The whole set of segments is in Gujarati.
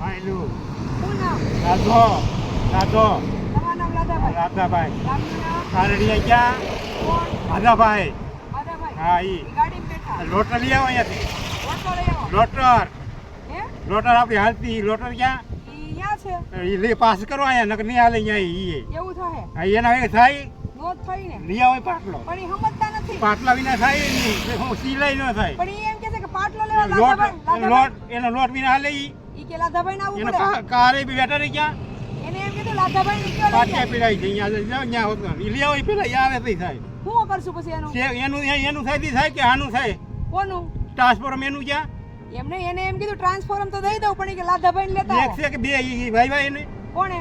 આયલું. શું નામ? રાધો રાધો. તમારું નામ રાધાભાઈ? નામ? કારડિયા ક્યાં રાધાભાઈ. હા ઈ. લોટર લઈ આવો અહીંયાથી. લોટર લોટર. આપણી હાલતી લોટર ક્યાં? ઈ લઈ પાસ કરો અહીંયા નકર નહીં હાલે અહીંયા ઈ એવું થાય? હા, એના વગર થાય? ને લઈ આવો પાટલો. પણ ઈ સમજતા નથી. પાટલા વિના થાય નહીં. સિલાઈ ન થાય. પણ ઈ એમ કહે છે કે પાટલો લેવા લોટ એનો લોટ એનો લોટ વિના હાલે ઈ. કે લાદાભાઈ ના એનો પડે? કારે બી બેઠા રહી ગયા. એને એમ કીધું લાદાભાઈ ને કયો લઈ પાટિયા જાય. પીડાઈ છે અહીંયા અહીંયા હોત ને. ઈ લેવો આવો ઈ પેલા આવે તો થાય. હું કરશું પછી એનું? એનું એનું થાય તી થાય કે આનું થાય? કોનું? ટ્રાન્સફોર્મ એનું ક્યાં? એમને એને એમ કીધું ટ્રાન્સફોર્મ તો દઈ દઉં પણ કે લાધાભાઈ ને લેતા એક છે કે બે ઈ ભાઈ ભાઈ ને? કોણે?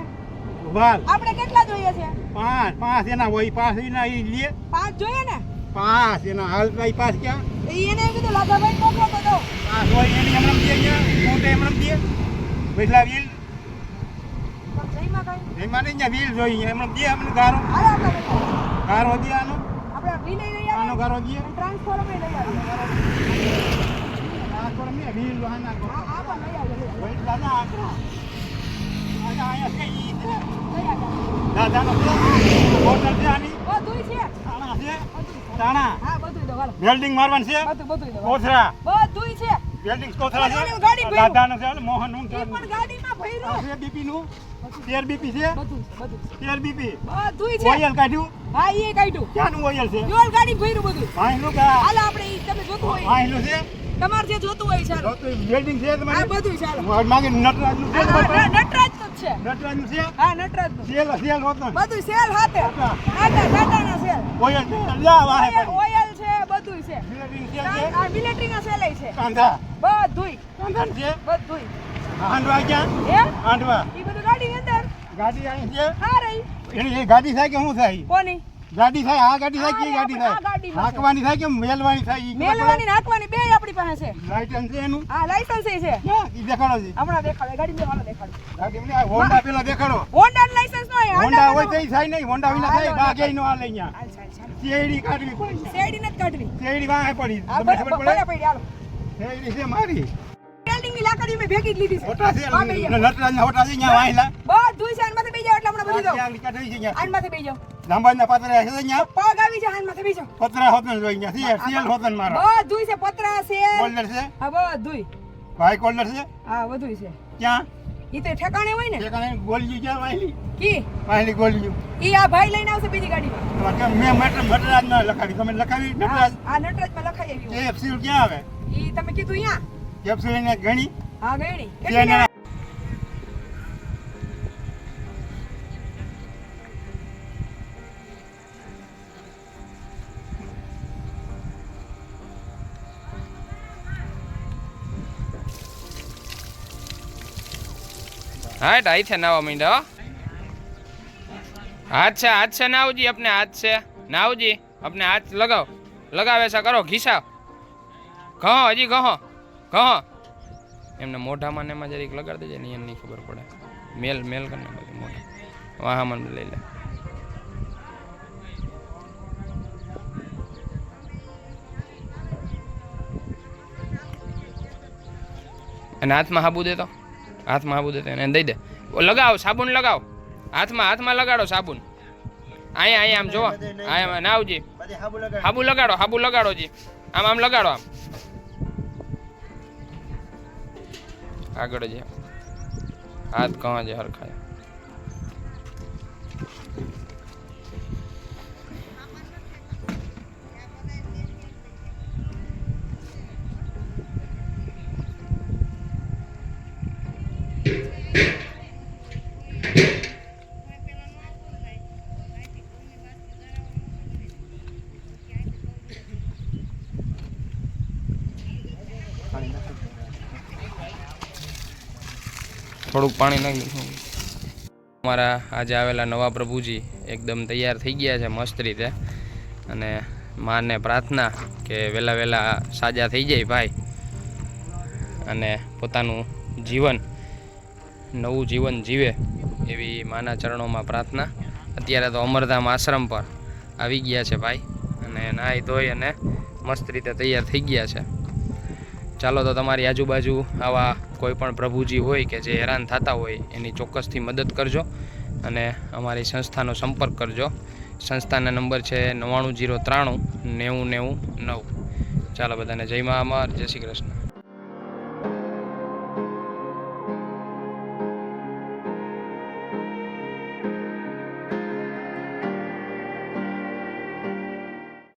વાલ આપણે કેટલા જોઈએ છે? પાંચ પાંચ એના હોય પાંચ એના ઈ લે. પાંચ જોઈએ ને? પાંચ એના હાલ ભાઈ પાંચ ક્યાં? એને એમ કીધું લાદાભાઈ ને મોકલો તો દઉં પાંચ હોય એની એમણે દે અહીંયા પણ જઈમાં કઈ એમાં નહીં અહીંયા વીલ જોઈએ. એમણે દે એમને ગારો. ગારો દે આનો. આનો ગારો દે. અને લઈ આના દાદા આકરો અહીંયા દાદાનો હોટલ છે આની. છે તાણા છે. તાણા. હા દો વેલ્ડિંગ મારવાનું છે. બધું હાલો. કોથરા. બધુંય છે. વેલ્ડિંગ તો અને છે. દાદાનો છે ઓલે મોહનનું પણ ગાડીમાં ભર્યું. છે બીપી નું. તેર બીપી છે. બધું બધું. તેર બીપી. બધું છે. ઓઇલ કાઢ્યું. હા એ કાઢ્યું. ક્યાંનું ઓઇલ છે? જોલ ગાડી ભર્યું બધું. વાહીનું કા હાલ આપણે તમે જોતું હોય. ભાઈનું છે. તમારે જે જોતું હોય ચાલો. વેલ્ડિંગ છે તમારે? આ બધું ચાલો. માગે નટરાજનું નટરાજનું છે નટરાજનું છે. હા નટરાજનું સેલ સેલ હોતો બધું સેલ હાથે. હા. દાદા ના સેલ. ઓઇલ છે લ્યા વાહે ઓઇલ છે. છે વેલ્ડિંગ છે? આ કાંધા. બધુંય. કાંધા છે? બધુંય. હાંડવા ક્યાં? હે હાંડવા. ઈ બધું ગાડી અંદર. ગાડી અહીં છે? હા રહી એની એ ગાડી થાય કે શું થાય? કોની? ગાડી થાય આ ગાડી થાય કે ગાડી થાય? હાકવાની થાય કે મેલવાની થાય? મેલવાની ને હાંકવાની બે આપણી પાસે. છે પડે? લાઇસન્સ છે એનું? હા લાયસન્સ છે? ઈ દેખાડો છે. હમણાં દેખાડે ગાડી બેવાનો દેખાડો. ગાડી મને હોન્ડા પેલા દેખાડો. હોન્ડા લાયસન્સ નો હોન્ડા હોય તો થાય નહીં હોન્ડા વિના થાય બાગે નો અહીંયા. હાલ. ચાલ ચાલ શેરડી કાઢવી પડી. શેરડી નથી કાઢવી. શેરડી વાહે પડી. તમને ખબર પડે? પડી હાલો. શેરડી છે મારી. વેલ્ડિંગની લાકડી મેં ભેગી જ લીધી છે. હોટા છે જાઓ. નટરાજના હોટા છે અહીંયા વાહેલા બધું છે આનમાંથી બેહી જાઓ એટલે હમણાં બધું જાઓ. શેરડી કાઢવી છે અહીંયા. આનમાંથી બેહી લાંબાના પાતળા છે અહીંયા. પગ આવી જાય બેહી પતરા હોતન જોઈ અહીંયા સિયર સિયલ હોતન મારા. બધું છે પતરા છે કોલ્ડર છે? હા બધું ભાઈ કોલ્ડર છે? હા બધું છે. ક્યાં? ઈ તો ઠેકાણે હોય ને? ઠેકાણે ગોલિયું ક્યાં વાયલી. કી? વાયલી ગોલિયું ઈ આ ભાઈ લઈને આવશે બીજી ગાડીમાં? મે મેં મટર મટરાજ ના લખાવી. તમે લખાવી નટરાજ? આ નટરાજમાં લખાઈ આવ્યું કેપ્સ્યુલ ક્યાં આવે? ઈ તમે કીધું અહીંયા કેપ્સ્યુલ ને ગણી. હા ગયણી હા ટાઈ છે, નાવા મીંડા. હાથ છે હાથ છે, નાવજી, આપને હાથ છે. નાવજી, આપને હાથ લગાવ. લગાવે છે, કરો ઘીસા કહો હજી કહો કહો એમને મોઢામાં ને એમાં જરીક લગાડી દેજે ને નહીં ખબર પડે. મેલ મેલ કરીને બધું મોઢા. મન લઈ લે. અને હાથમાં હાબુ દેતો હાથમાં આબુ દે એને દઈ દે. લગાવો સાબુન લગાવો. હાથમાં હાથમાં લગાડો સાબુન. અહીંયા અહીંયા આમ જોવા. અહીંયા ના આવજી. હાબુ લગાડો. હાબુ લગાડો જી. આમ આમ લગાડો આમ. આગળ જે. હાથ કહા જે હરખાય. થોડુંક પાણી નાખી અમારા આજે આવેલા નવા પ્રભુજી એકદમ તૈયાર થઈ ગયા છે, મસ્ત રીતે. અને માને પ્રાર્થના કે વહેલા વહેલા સાજા થઈ જાય ભાઈ. અને પોતાનું જીવન, નવું જીવન જીવે એવી માના ચરણોમાં પ્રાર્થના. અત્યારે તો અમરધામ આશ્રમ પર આવી ગયા છે ભાઈ. અને નાહી ધોઈ અને મસ્ત રીતે તૈયાર થઈ ગયા છે. ચાલો તો તમારી આજુબાજુ આવા કોઈ પણ પ્રભુજી હોય કે જે હેરાન થતા હોય, એની ચોક્કસથી મદદ કરજો અને અમારી સંસ્થાનો સંપર્ક કરજો. સંસ્થાના નંબર છે નવ્વાણું જીરો ત્રાણું નેવું નેવું નવ. ચાલો બધાને જય મા અમાર, જય શ્રી કૃષ્ણ.